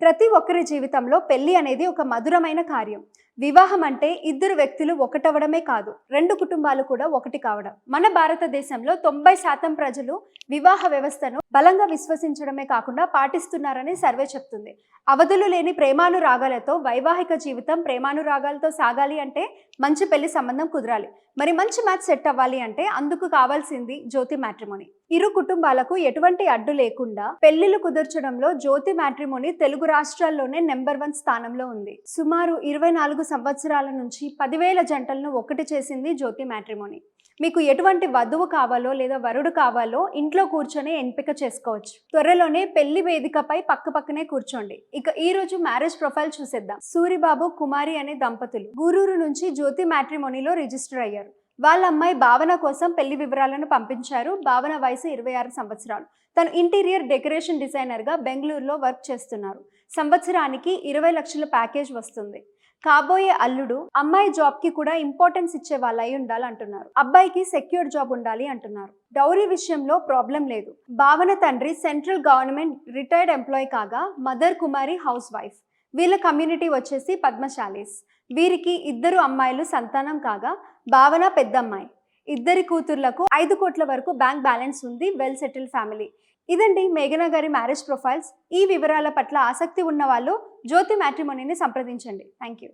ప్రతి ఒక్కరి జీవితంలో పెళ్ళి అనేది ఒక మధురమైన కార్యం. వివాహం అంటే ఇద్దరు వ్యక్తులు ఒకటవడమే కాదు రెండు కుటుంబాలు కూడా ఒకటి కావడం. మన భారతదేశంలో తొంభై శాతం ప్రజలు వివాహ వ్యవస్థను బలంగా విశ్వసించడమే కాకుండా పాటిస్తున్నారని సర్వే చెప్తుంది. అవధులు లేని ప్రేమానురాగాలతో వైవాహిక జీవితం ప్రేమానురాగాలతో సాగాలి అంటే మంచి పెళ్ళి సంబంధం కుదరాలి. మరి మంచి మ్యాచ్ సెట్ అవ్వాలి అంటే అందుకు కావాల్సింది జ్యోతి మ్యాట్రిమోని. ఇరు కుటుంబాలకు ఎటువంటి అడ్డు లేకుండా పెళ్ళిలు కుదర్చడంలో జ్యోతి మ్యాట్రిమోని తెలుగు రాష్ట్రాల్లోనే నెంబర్ వన్ స్థానంలో ఉంది. సుమారు ఇరవై నాలుగు సంవత్సరాల నుంచి పదివేల జంటలను ఒకటి చేసింది జ్యోతి మ్యాట్రిమోని. మీకు ఎటువంటి వధువు కావాలో లేదా వరుడు కావాలో ఇంట్లో కూర్చొని ఎంపిక చేసుకోవచ్చు. త్వరలోనే పెళ్ళి వేదికపై పక్క పక్కనే కూర్చోండి. ఇక ఈ రోజు మ్యారేజ్ ప్రొఫైల్ చూసేద్దాం. సూరిబాబు కుమారి అనే దంపతులు. గూరూరు నుంచి జ్యోతి మ్యాట్రిమోనీలో రిజిస్టర్ అయ్యారు. వాళ్ళ అమ్మాయి భావన కోసం పెళ్ళి వివరాలను పంపించారు. భావన వయసు ఇరవై ఆరు సంవత్సరాలు. తను ఇంటీరియర్ డెకరేషన్ డిజైనర్గా బెంగళూరులో వర్క్ చేస్తున్నారు. సంవత్సరానికి ఇరవై లక్షల ప్యాకేజ్ వస్తుంది. కాబోయే అల్లుడు అమ్మాయి జాబ్కి కూడా ఇంపార్టెన్స్ ఇచ్చే వాళ్ళు అయి ఉండాలంటున్నారు అబ్బాయికి సెక్యూర్ జాబ్ ఉండాలి అంటున్నారు. డౌరీ విషయంలో ప్రాబ్లం లేదు. భావన తండ్రి సెంట్రల్ గవర్నమెంట్ రిటైర్డ్ ఎంప్లాయ్ కాగా మదర్ కుమారి హౌస్ వైఫ్. వీళ్ళ కమ్యూనిటీ వచ్చేసి పద్మశాలీస్. వీరికి ఇద్దరు అమ్మాయిలు సంతానం కాగా భావన పెద్దమ్మాయి. ఇద్దరి కూతుర్లకు ఐదు కోట్ల వరకు బ్యాంక్ బ్యాలెన్స్ ఉంది వెల్ సెటిల్ ఫ్యామిలీ. ఇదండి మేఘనా గారి మ్యారేజ్ ప్రొఫైల్స్. ఈ వివరాల పట్ల ఆసక్తి ఉన్న వాళ్ళు జ్యోతి మ్యాట్రిమోనీని సంప్రదించండి. Thank you